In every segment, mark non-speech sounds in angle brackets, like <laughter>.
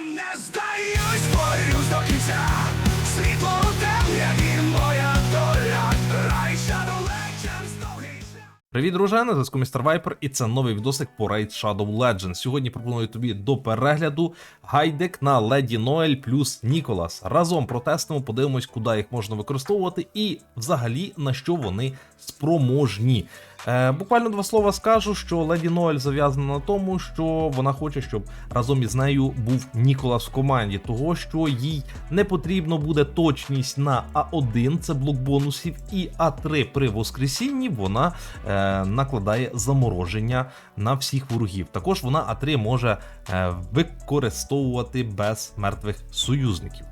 не здаюсь, борюсь до кінця. Світло у темряві, моя доля. Рай Shadow Legends, довгий шлях. Привіт, друже, на зв'язку Містер Вайпер, і це новий відосик по Raid Shadow Legends. Сьогодні пропоную тобі до перегляду гайдик на Леді Ноель плюс Ніколас. Разом протестимо, подивимось, куди їх можна використовувати і взагалі на що вони спроможні. Е, буквально два слова скажу, що Леді Ноель зав'язана на тому, що вона хоче, щоб разом із нею був Ніколас в команді, того що їй не потрібно буде точність на А1, це блок бонусів, і А3 при воскресінні вона е, накладає замороження на всіх ворогів. Також вона А3 може е, використовувати без мертвих союзників.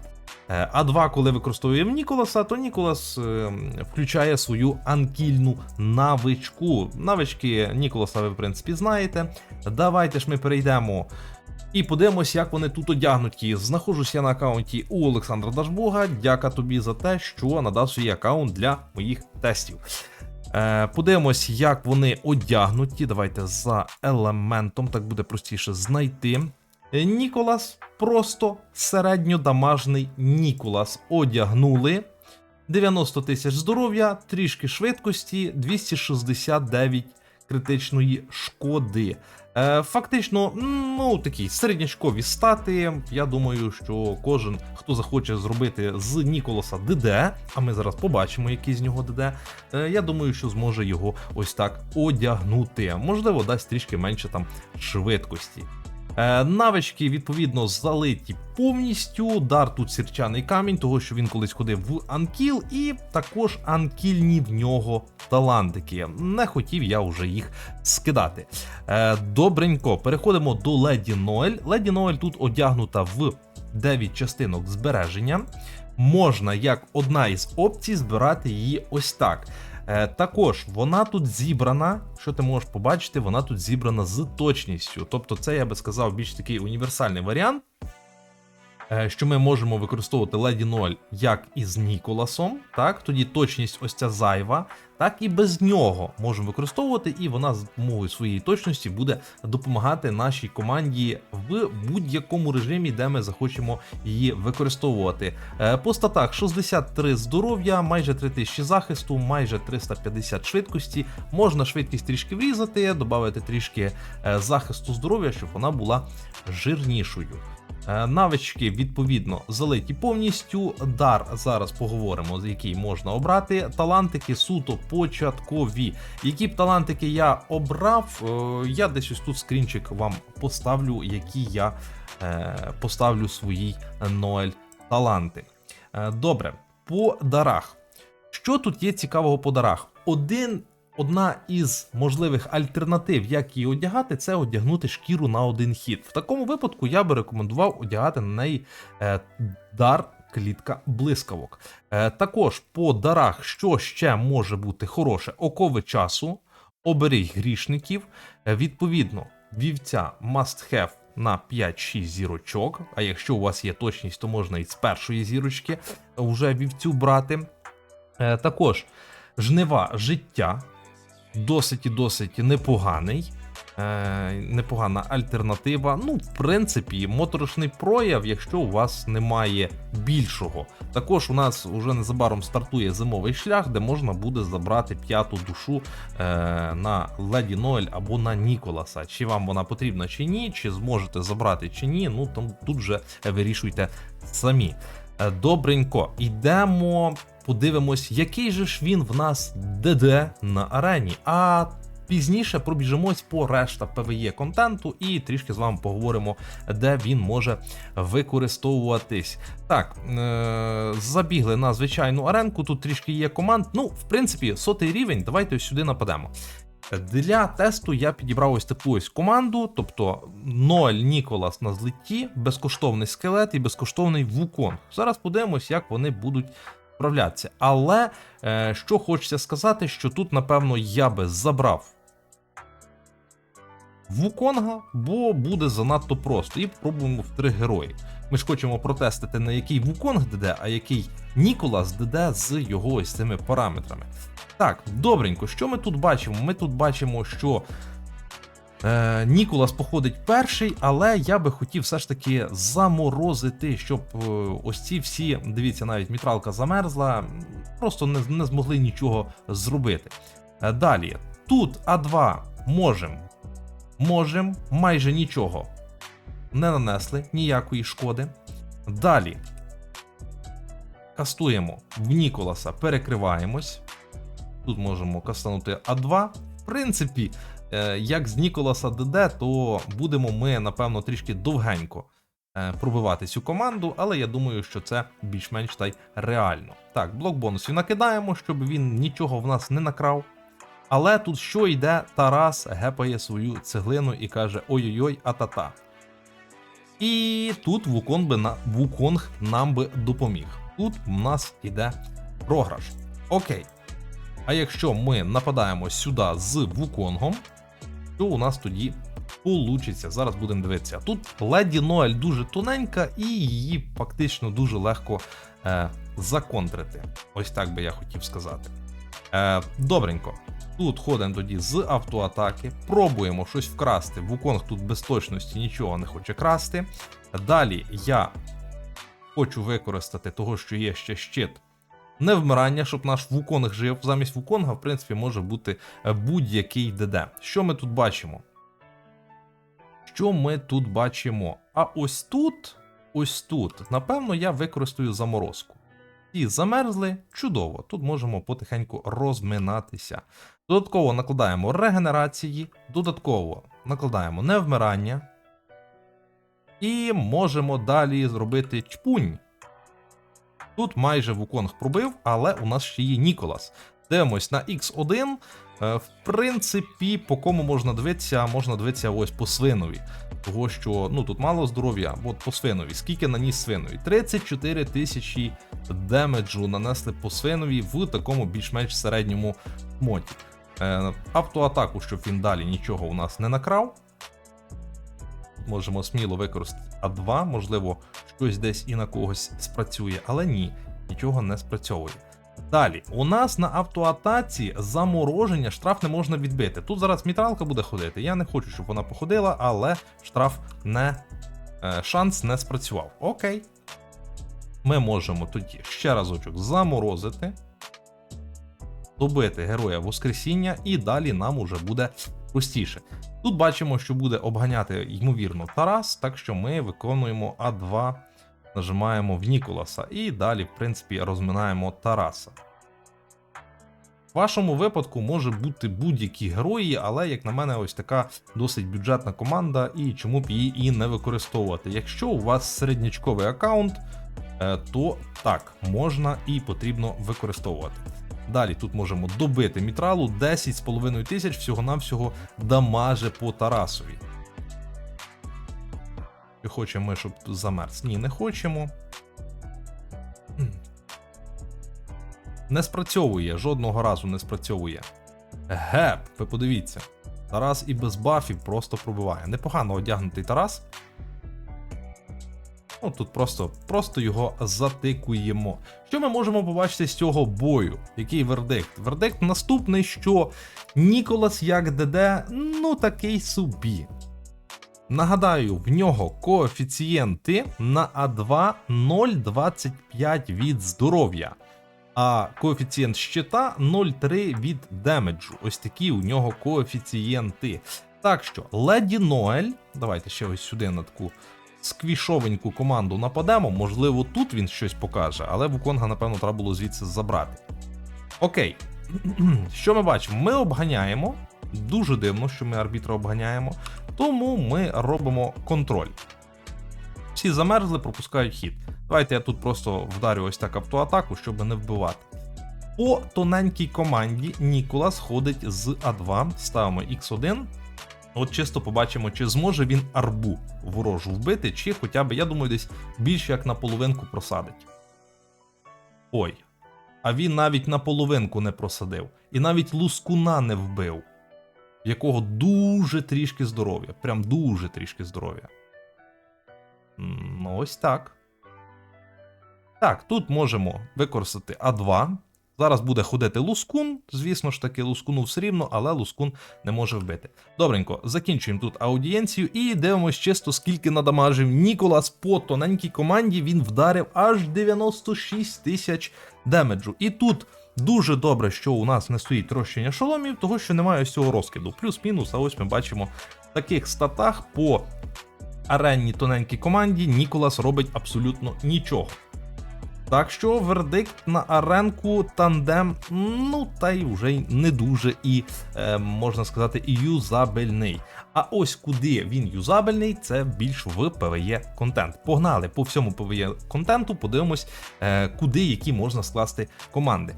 Е, А2, коли використовуємо Ніколаса, то Ніколас е, включає свою анкільну навичку. Навички Ніколаса ви, в принципі, знаєте. Давайте ж ми перейдемо і подивимось, як вони тут одягнуті. Знаходжусь я на аккаунті у Олександра Дашбога. Дяка тобі за те, що надав свій аккаунт для моїх тестів. Е, Подивимось, як вони одягнуті. Давайте за елементом, так буде простіше знайти. Е, Ніколас просто середньодамажний Ніколас одягнули. 90 тисяч здоров'я, трішки швидкості, 269 критичної шкоди. Е, фактично, ну такі середнячкові стати. Я думаю, що кожен, хто захоче зробити з Ніколаса ДД, а ми зараз побачимо, який з нього ДД. е, я думаю, що зможе його ось так одягнути. Можливо, дасть трішки менше там швидкості. Е, навички відповідно залиті повністю. Дар тут сірчаний камінь, того що він колись ходив в Анкіл, і також анкільні в нього талантики. Не хотів я вже їх скидати. Е, добренько, переходимо до Леді Ноель. Леді Ноель тут одягнута в 9 частинок збереження. Можна як одна із опцій збирати її ось так. Е, також вона тут зібрана, що ти можеш побачити, вона тут зібрана з точністю. Тобто, це я би сказав більш такий універсальний варіант, що ми можемо використовувати Леді 0 як із Ніколасом, так, тоді точність ось ця зайва, так і без нього можемо використовувати, і вона з допомогою своєї точності буде допомагати нашій команді в будь-якому режимі, де ми захочемо її використовувати. Е, По статах 63 здоров'я, майже 3000 захисту, майже 350 швидкості. Можна швидкість трішки врізати, додати трішки е, захисту здоров'я, щоб вона була жирнішою. Е, Навички відповідно залиті повністю. Дар зараз поговоримо, з який можна обрати. Талантики суто початкові. Які б талантики я обрав, е, я десь ось тут скрінчик вам поставлю, які я е, поставлю своїй Ноель таланти. Е, Добре, по дарах. Що тут є цікавого по дарах? Один. Одна із можливих альтернатив, як її одягати, це одягнути шкіру на один хід. В такому випадку я би рекомендував одягати на неї е, дар клітка блискавок. Е, також по дарах, що ще може бути хороше, окови часу, оберіг грішників. Е, відповідно, вівця must have на 5-6 зірочок. А якщо у вас є точність, то можна і з першої зірочки вже вівцю брати. Е, також жнива життя досить і досить непоганий. Е, непогана альтернатива. Ну, в принципі, моторошний прояв, якщо у вас немає більшого. Також у нас уже незабаром стартує зимовий шлях, де можна буде забрати п'яту душу е, на Леді Ноель або на Ніколаса. Чи вам вона потрібна чи ні, чи зможете забрати чи ні. Ну там тут вже вирішуйте самі. Е, Добренько, йдемо, подивимось, який же ж він в нас ДД на арені. А пізніше пробіжимось по решта PvE контенту і трішки з вами поговоримо, де він може використовуватись. Так, е- забігли на звичайну аренку. Тут трішки є команд. Ну, в принципі, сотий рівень. Давайте сюди нападемо. Для тесту я підібрав ось таку ось команду, тобто 0 Ніколас на злитті, безкоштовний скелет і безкоштовний вуконг. Зараз подивимось, як вони будуть справлятися. Але е, що хочеться сказати, що тут, напевно, я би забрав Вуконга, бо буде занадто просто. І пробуємо в три герої. Ми ж хочемо протестити, на який Вуконг ДД, а який Ніколас ДД з його ось цими параметрами. Так, добренько, що ми тут бачимо? Ми тут бачимо, що Е, Ніколас походить перший, але я би хотів все ж таки заморозити, щоб е, ось ці всі, дивіться, навіть мітралка замерзла, просто не, не змогли нічого зробити. Е, далі, тут А2 можем, можем, майже нічого не нанесли ніякої шкоди. Далі кастуємо в Ніколаса, перекриваємось. Тут можемо кастанути А2. В принципі, е, як з Ніколаса ДД, то будемо ми, напевно, трішки довгенько е, пробивати цю команду, але я думаю, що це більш-менш та й реально. Так, блок бонусів накидаємо, щоб він нічого в нас не накрав. Але тут що йде, Тарас гепає свою цеглину і каже: ой-ой-ой, а-та-та. І тут Вуконг, би на... Вуконг нам би допоміг. Тут у нас іде програш. Окей. А якщо ми нападаємо сюди з Вуконгом, то у нас тоді получиться. Зараз будемо дивитися. Тут леді Ноель дуже тоненька, і її фактично дуже легко е, законтрити. Ось так би я хотів сказати. Е, добренько. Тут ходимо тоді з автоатаки, пробуємо щось вкрасти. Вуконг тут без точності нічого не хоче красти. Далі я хочу використати того, що є ще щит невмирання, щоб наш Вуконг жив. Замість Вуконга, в принципі, може бути е, будь-який ДД. Що ми тут бачимо? Що ми тут бачимо? А ось тут, ось тут, напевно, я використаю заморозку. І замерзли чудово. Тут можемо потихеньку розминатися. Додатково накладаємо регенерації, додатково накладаємо невмирання. І можемо далі зробити чпунь. Тут майже Вуконг пробив, але у нас ще є Ніколас. Дивимось на X1. Е, В принципі, по кому можна дивитися, можна дивитися ось по свинові. Того, що ну тут мало здоров'я, от по свинові. Скільки наніс свинові? 34 тисячі демеджу нанесли по свинові в такому більш-менш середньому моті. Е, автоатаку, щоб він далі нічого у нас не накрав. Можемо сміло використати А2, можливо, щось десь і на когось спрацює, але ні, нічого не спрацьовує. Далі, у нас на автоатаці замороження штраф не можна відбити. Тут зараз мітралка буде ходити. Я не хочу, щоб вона походила, але штраф не е, шанс не спрацював. Окей. Ми можемо тоді ще разочок заморозити, добити героя Воскресіння, і далі нам уже буде простіше. Тут бачимо, що буде обганяти, ймовірно, Тарас, так що ми виконуємо А2, нажимаємо в Ніколаса і далі, в принципі, розминаємо Тараса. В вашому випадку може бути будь-які герої, але, як на мене, ось така досить бюджетна команда, і чому б її і не використовувати. Якщо у вас середнячковий аккаунт, е, то так, можна і потрібно використовувати. Далі тут можемо добити мітралу 10,5 тисяч всього-навсього дамаже по Тарасові. Чи хочемо ми, щоб замерз? Ні, не хочемо. Не спрацьовує, жодного разу не спрацьовує. Геп, ви подивіться. Тарас і без бафів просто пробиває. Непогано одягнутий Тарас. Ну, тут просто, просто його затикуємо. Що ми можемо побачити з цього бою? Який вердикт? Вердикт наступний, що Ніколас як ДД, ну такий собі. Нагадаю, в нього коефіцієнти на А2 0,25 від здоров'я, а коефіцієнт щита 0,3 від демеджу. Ось такі у нього коефіцієнти. Так що, Леді Ноель, давайте ще ось сюди на таку сквішовеньку команду нападемо. Можливо, тут він щось покаже, але Вуконга, напевно, треба було звідси забрати. Окей. <clears throat> Що ми бачимо? Ми обганяємо. Дуже дивно, що ми арбітра обганяємо. Тому ми робимо контроль. Всі замерзли, пропускають хід. Давайте я тут просто вдарю ось так автоатаку, щоб не вбивати. По тоненькій команді Ніколас ходить з А2, ставимо X1. От чисто побачимо, чи зможе він арбу ворожу вбити, чи хоча б, я думаю, десь більше як на половинку просадить. Ой. А він навіть на половинку не просадив. І навіть лускуна не вбив, в якого дуже трішки здоров'я. Прям дуже трішки здоров'я. Ну, ось так. Так, тут можемо використати А2. Зараз буде ходити Лускун. Звісно ж таки, Лускуну все рівно, але Лускун не може вбити. Добренько, закінчуємо тут аудієнцію і дивимось чисто, скільки надамажив Ніколас по тоненькій команді. Він вдарив аж 96 тисяч демеджу. І тут дуже добре, що у нас не стоїть трощення шоломів, того що немає ось цього розкиду. Плюс-мінус, а ось ми бачимо в таких статах по аренній тоненькій команді Ніколас робить абсолютно нічого. Так що вердикт на аренку тандем, ну та й вже й не дуже і е, можна сказати юзабельний. А ось куди він юзабельний, це більш в PvE контент. Погнали по всьому PvE контенту, подивимось, е, куди які можна скласти команди.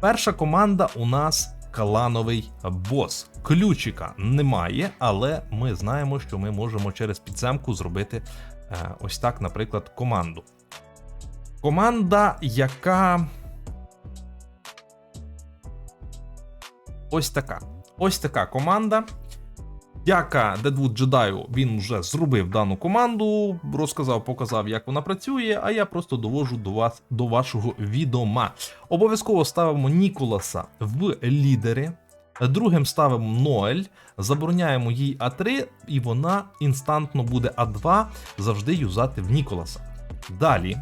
Перша команда у нас клановий бос. Ключика немає, але ми знаємо, що ми можемо через підземку зробити е, ось так, наприклад, команду. Команда, яка. Ось така. Ось така команда. Дяка Дедвуд Джедаю він вже зробив дану команду, розказав, показав, як вона працює, а я просто довожу до вас до вашого відома. Обов'язково ставимо Ніколаса в лідери. Другим ставимо Ноель, забороняємо їй А3, і вона інстантно буде А2 завжди юзати в Ніколаса. Далі,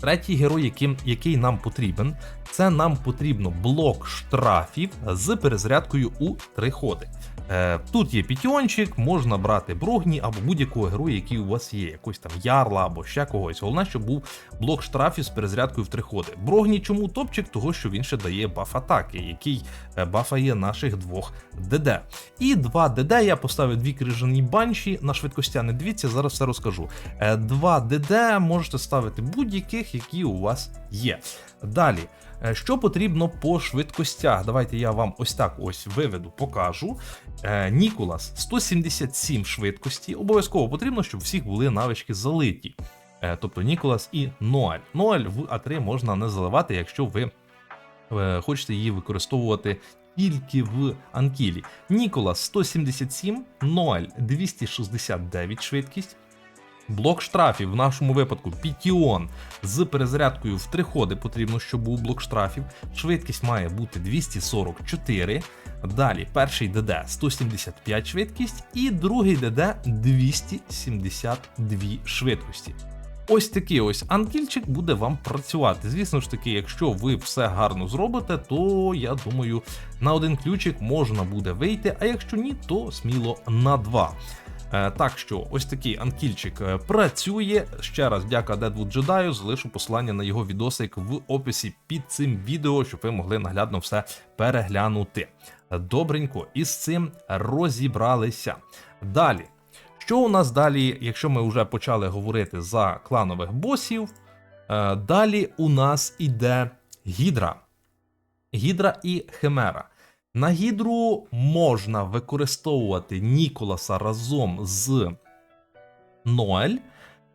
третій герой, яким, який нам потрібен, це нам потрібно блок штрафів з перезарядкою у три ходи. Е, тут є пітіончик, можна брати брогні або будь-якого героя, який у вас є, якось там ярла або ще когось. Головне, щоб був блок штрафів з перезарядкою в три ходи. Брогні чому топчик? Того, що він ще дає баф атаки, який е, бафає наших двох ДД. І два ДД я поставив дві крижані банші на швидкостя. Не дивіться, зараз все розкажу. Е, Два ДД можете ставити будь-яких, які у вас є. Далі. Е, Що потрібно по швидкостях? Давайте я вам ось так ось виведу, покажу. Е, Ніколас 177 швидкості. Обов'язково потрібно, щоб всіх були навички залиті. Е, Тобто Ніколас і Ноель. Ноель в А3 можна не заливати, якщо ви хочете її використовувати тільки в Анкілі. Ніколас 177, Ноель 269 швидкість. Блок штрафів в нашому випадку Пітіон з перезарядкою в три ходи потрібно, щоб був блок штрафів. Швидкість має бути 244. Далі перший ДД 175 швидкість, і другий ДД 272 швидкості. Ось такий ось анкільчик буде вам працювати. Звісно ж таки, якщо ви все гарно зробите, то я думаю, на один ключик можна буде вийти, а якщо ні, то сміло на два. Е, Так що ось такий анкільчик е, працює. Ще раз дяка Дедвуд Джедаю. Залишу посилання на його відосик в описі під цим відео, щоб ви могли наглядно все переглянути. Добренько, із цим розібралися. Далі. Що у нас далі, якщо ми вже почали говорити за кланових босів? е, Далі у нас іде Гідра. Гідра і Химера. На гідру можна використовувати Ніколаса разом з Ноель,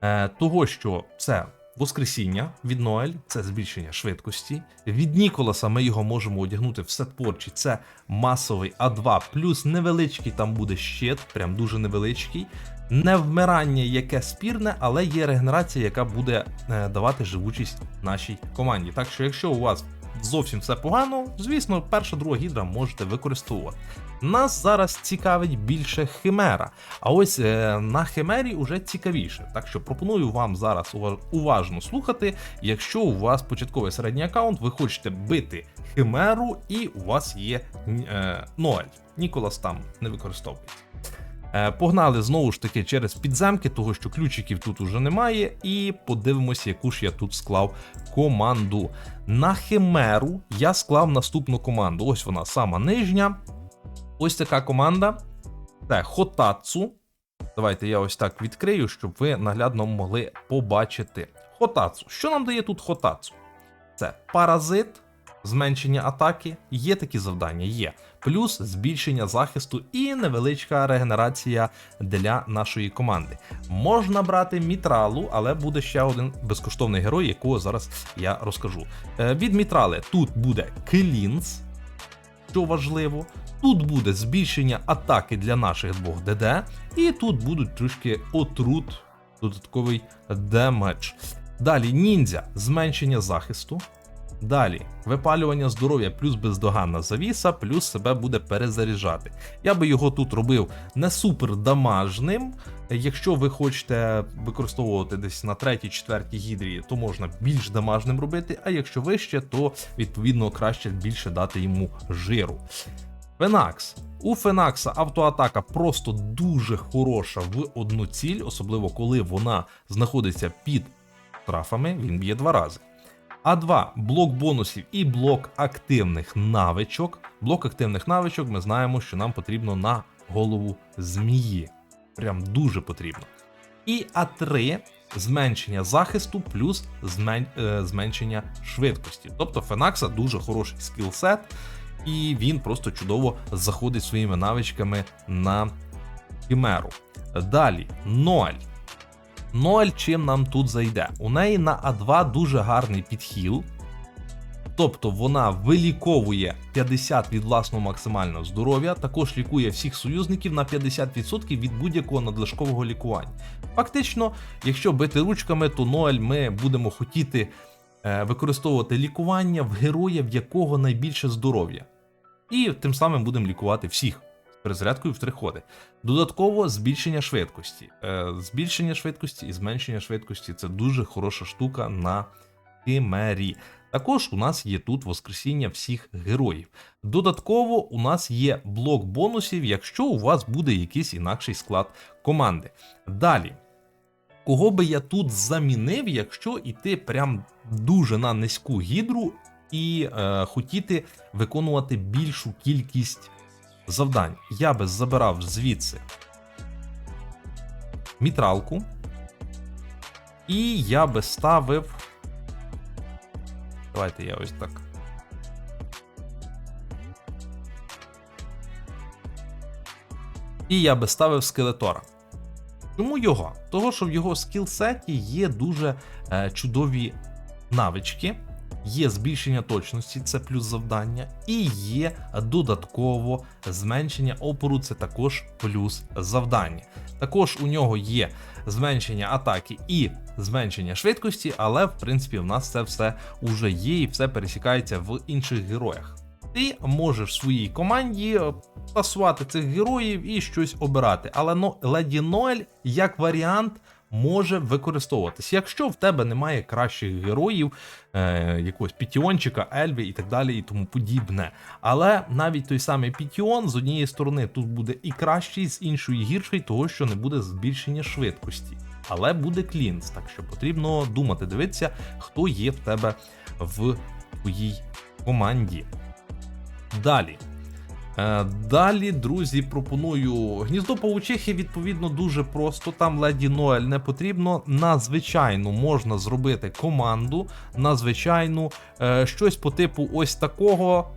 е, того що це Воскресіння від Ноель, це збільшення швидкості. Від Ніколаса ми його можемо одягнути в сет порчі. Це масовий А2, плюс невеличкий там буде щит, прям дуже невеличкий. Не вмирання, яке спірне, але є регенерація, яка буде е, давати живучість нашій команді. Так що, якщо у вас зовсім все погано, звісно, перша друга гідра можете використовувати. Нас зараз цікавить більше химера, а ось е, на химері вже цікавіше. Так що пропоную вам зараз уважно слухати. Якщо у вас початковий середній аккаунт, ви хочете бити химеру, і у вас є е, Ноель. Ніколас там не використовується. Е, Погнали знову ж таки через підземки, того що ключиків тут уже немає, і подивимося, яку ж я тут склав команду. На Химеру я склав наступну команду. Ось вона сама нижня. Ось така команда. Це Хотацу. Давайте я ось так відкрию, щоб ви наглядно могли побачити. Хотацу. Що нам дає тут Хотацу? Це паразит, зменшення атаки. Є такі завдання, є. Плюс збільшення захисту і невеличка регенерація для нашої команди. Можна брати мітралу, але буде ще один безкоштовний герой, якого зараз я розкажу. Е, Від мітрали тут буде Клінс, що важливо. Тут буде збільшення атаки для наших двох ДД, і тут будуть трішки отрут, додатковий демедж. Далі ніндзя зменшення захисту. Далі, випалювання здоров'я плюс бездоганна завіса, плюс себе буде перезаряджати. Я би його тут робив не супер дамажним. Якщо ви хочете використовувати десь на третій, четвертій гідрі, то можна більш дамажним робити, а якщо вище, то відповідно краще більше дати йому жиру. Фенакс. У Фенакса автоатака просто дуже хороша в одну ціль, особливо коли вона знаходиться під штрафами, він б'є два рази. А2 блок бонусів і блок активних навичок. Блок активних навичок ми знаємо, що нам потрібно на голову змії. Прям дуже потрібно. І А3 зменшення захисту плюс змен... е, зменшення швидкості. Тобто Фенакса дуже хороший скілсет, і він просто чудово заходить своїми навичками на хімеру. Далі, Ноель. Ноель чим нам тут зайде? У неї на А2 дуже гарний підхіл. Тобто вона виліковує 50 від власного максимального здоров'я, також лікує всіх союзників на 50% від будь-якого надлишкового лікування. Фактично, якщо бити ручками, то Ноель ми будемо хотіти е, використовувати лікування в героя, в якого найбільше здоров'я. І тим самим будемо лікувати всіх перезарядкою в три ходи. Додатково збільшення швидкості. Е, збільшення швидкості і зменшення швидкості це дуже хороша штука на химері. Також у нас є тут воскресіння всіх героїв. Додатково у нас є блок бонусів, якщо у вас буде якийсь інакший склад команди. Далі. Кого би я тут замінив, якщо йти прям дуже на низьку гідру і е, хотіти виконувати більшу кількість завдань? Я би забирав звідси мітралку, і я би ставив. Давайте я ось так. І я би ставив скелетора. Чому його? Того, що в його скілсеті є дуже е, чудові навички, є збільшення точності, це плюс завдання, і є додатково зменшення опору, це також плюс завдання. Також у нього є зменшення атаки і зменшення швидкості, але в принципі в нас це все уже є і все пересікається в інших героях. Ти можеш в своїй команді е, пасувати цих героїв і щось обирати. Але но Леді Ноель як варіант може використовуватись. Якщо в тебе немає кращих героїв, е, якогось Пітіончика, Ельві і так далі, і тому подібне. Але навіть той самий Пітіон з однієї сторони тут буде і кращий, з іншої гірший, того що не буде збільшення швидкості. Але буде клінс, так що потрібно думати, дивитися, хто є в тебе в твоїй команді. Далі. Е, Далі, друзі, пропоную гніздо паучихи, відповідно, дуже просто. Там леді Ноель не потрібно. На звичайну можна зробити команду. На звичайну е, щось по типу ось такого.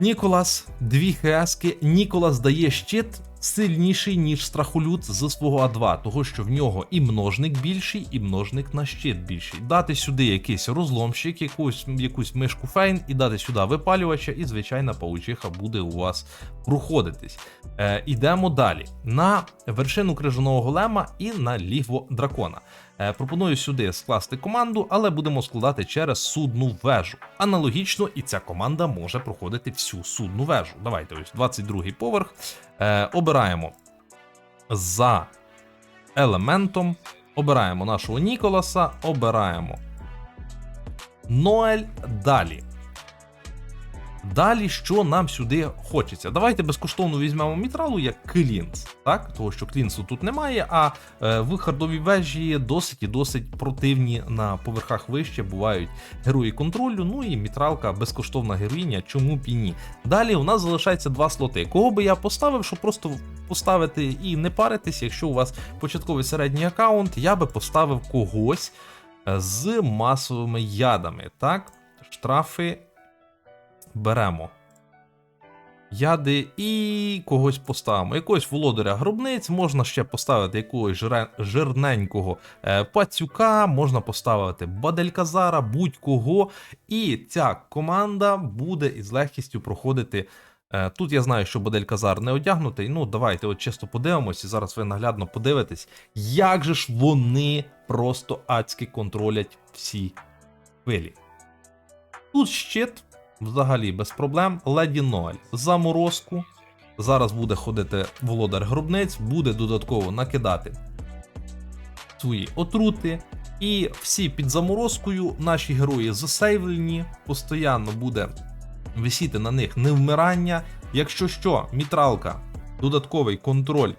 Ніколас, дві хески. Ніколас дає щит сильніший, ніж страхолюд з свого А2, того що в нього і множник більший, і множник на щит більший. Дати сюди якийсь розломщик, якусь, якусь мишку фейн, і дати сюди випалювача, і звичайна паучиха буде у вас проходитись. Е, ідемо далі. На вершину крижаного голема і на ліво дракона. Е, Пропоную сюди скласти команду, але будемо складати через судну вежу. Аналогічно, і ця команда може проходити всю судну вежу. Давайте ось 22 поверх. Е, обираємо за елементом, обираємо нашого Ніколаса, обираємо Ноель далі. Далі, що нам сюди хочеться? Давайте безкоштовно візьмемо мітралу як клінс, так? Того, що клінсу тут немає, а е, в хардовій вежі досить і досить противні на поверхах вище бувають герої контролю. Ну і мітралка безкоштовна героїня, чому б і ні. Далі у нас залишається два слоти. Кого би я поставив, щоб просто поставити і не паритись, якщо у вас початковий середній аккаунт, я би поставив когось е, з масовими ядами. Так, штрафи беремо. Яди і когось поставимо. Якогось володаря гробниць, можна ще поставити якогось жирненького е, пацюка, можна поставити Бадельказара, будь-кого. І ця команда буде із легкістю проходити. Е, Тут я знаю, що Бадельказар не одягнутий. Ну, давайте от чисто подивимось, і зараз ви наглядно подивитесь, як же ж вони просто адськи контролять всі хвилі. Тут щит взагалі без проблем. Леді Ноель. Заморозку. Зараз буде ходити володар гробниць, буде додатково накидати свої отрути. І всі під заморозкою наші герої засейвлені, постійно буде висіти на них невмирання. Якщо що, мітралка, додатковий контроль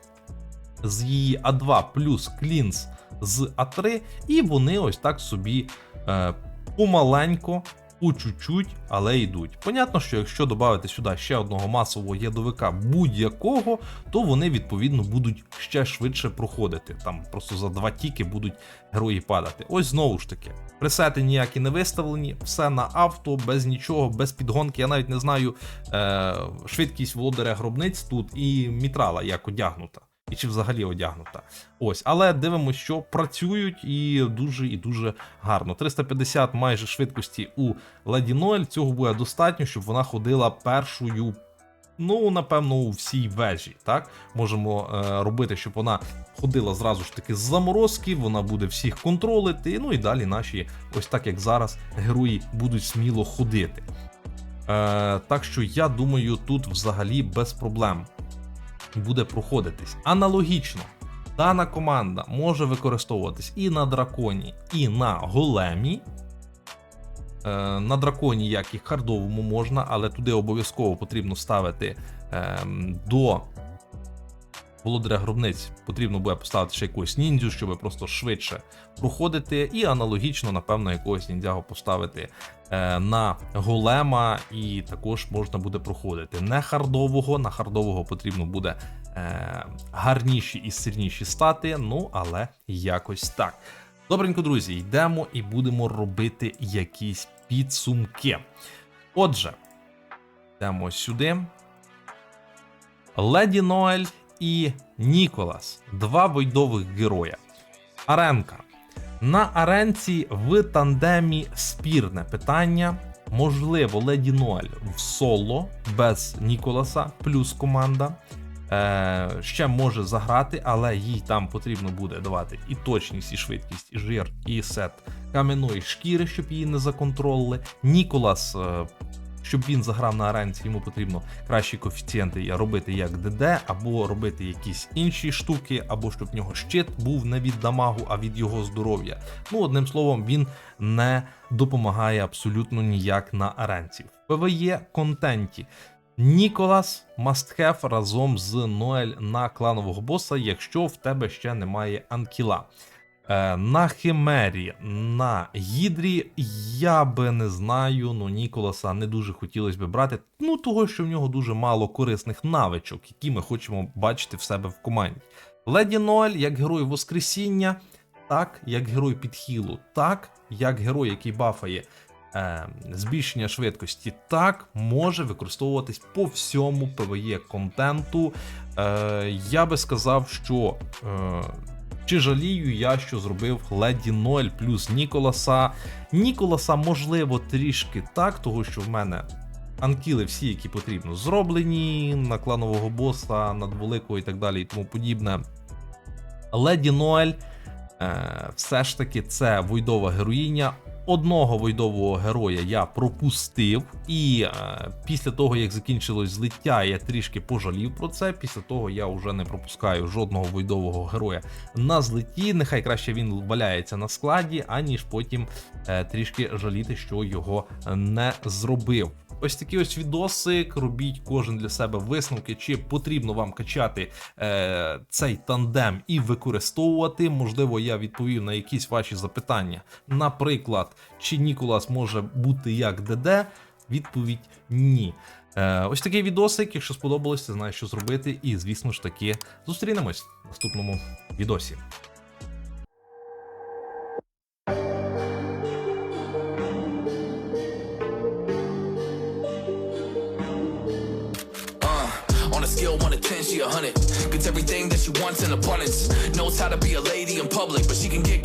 з її А2 плюс клінс з А3, і вони ось так собі е, помаленько, по чуть-чуть, але йдуть. Понятно, що якщо додати сюди ще одного масового ядовика будь-якого, то вони відповідно будуть ще швидше проходити. Там просто за два тіки будуть герої падати. Ось знову ж таки, пресети ніякі не виставлені, все на авто, без нічого, без підгонки. Я навіть не знаю е, швидкість володаря гробниць тут і мітрала як одягнута. І чи взагалі одягнута. Ось, але дивимося, що працюють і дуже і дуже гарно. 350 майже швидкості у Леді Ноель. Цього буде достатньо, щоб вона ходила першою. Ну, напевно, у всій вежі, так можемо е, робити, щоб вона ходила зразу ж таки з заморозки, вона буде всіх контролити. Ну і далі наші, ось так як зараз, герої будуть сміло ходити. Е, так що я думаю, тут взагалі без проблем буде проходитись. Аналогічно, дана команда може використовуватись і на драконі, і на големі. Е, на драконі, як і хардовому можна, але туди обов'язково потрібно ставити е, до володаря гробниць. Потрібно буде поставити ще якусь ніндзю, щоб просто швидше проходити. І аналогічно, напевно, якогось ніндзяго поставити е, на голема, і також можна буде проходити. Не хардового, на хардового потрібно буде е, гарніші і сильніші стати, ну але якось так. Добренько, друзі, йдемо і будемо робити якісь підсумки. Отже, йдемо сюди. Леді Ноель і Ніколас два войдових героя. Аренка. На аренці в тандемі спірне питання. Можливо, Леді Ноель в соло без Ніколаса, плюс команда. Е, ще може заграти, але їй там потрібно буде давати і точність, і швидкість, і жир, і сет кам'яної шкіри, щоб її не законтролили. Ніколас, е, щоб він заграв на аренці, йому потрібно кращі коефіцієнти робити як ДД, або робити якісь інші штуки, або щоб в нього щит був не від дамагу, а від його здоров'я. Ну, одним словом, він не допомагає абсолютно ніяк на аренці. В PvE контенті. Ніколас have разом з Ноель на кланового боса, якщо в тебе ще немає анкіла. Е, на Химері, на Гідрі я би не знаю, ну Ніколаса не дуже хотілося би брати. Ну, того, що в нього дуже мало корисних навичок, які ми хочемо бачити в себе в команді. Леді Ноель як герой Воскресіння, так, як герой підхілу, так, як герой, який бафає е, збільшення швидкості, так може використовуватись по всьому PvE контенту. Е, я би сказав, що. Е, чи жалію я, що зробив Леді Ноль плюс Ніколаса. Ніколаса, можливо, трішки так, того що в мене анкіли всі, які потрібно, зроблені на кланового боса, надвеликого і так далі, і тому подібне. Леді Ноель, е, все ж таки, це войдова героїня. Одного войдового героя я пропустив, і е, після того, як закінчилось злиття, я трішки пожалів про це. Після того я вже не пропускаю жодного войдового героя на злитті. Нехай краще він валяється на складі, аніж потім е, трішки жаліти, що його не зробив. Ось такі ось відоси. Робіть кожен для себе висновки, чи потрібно вам качати е, цей тандем і використовувати. Можливо, я відповів на якісь ваші запитання. Наприклад, чи Ніколас може бути як ДД? Відповідь ні. Е, ось такий відосик. Якщо сподобалось, ти знаєш, що зробити. І, звісно ж таки, зустрінемось в наступному відосі. Wants in abundance. Knows how to be a lady in public, but she can get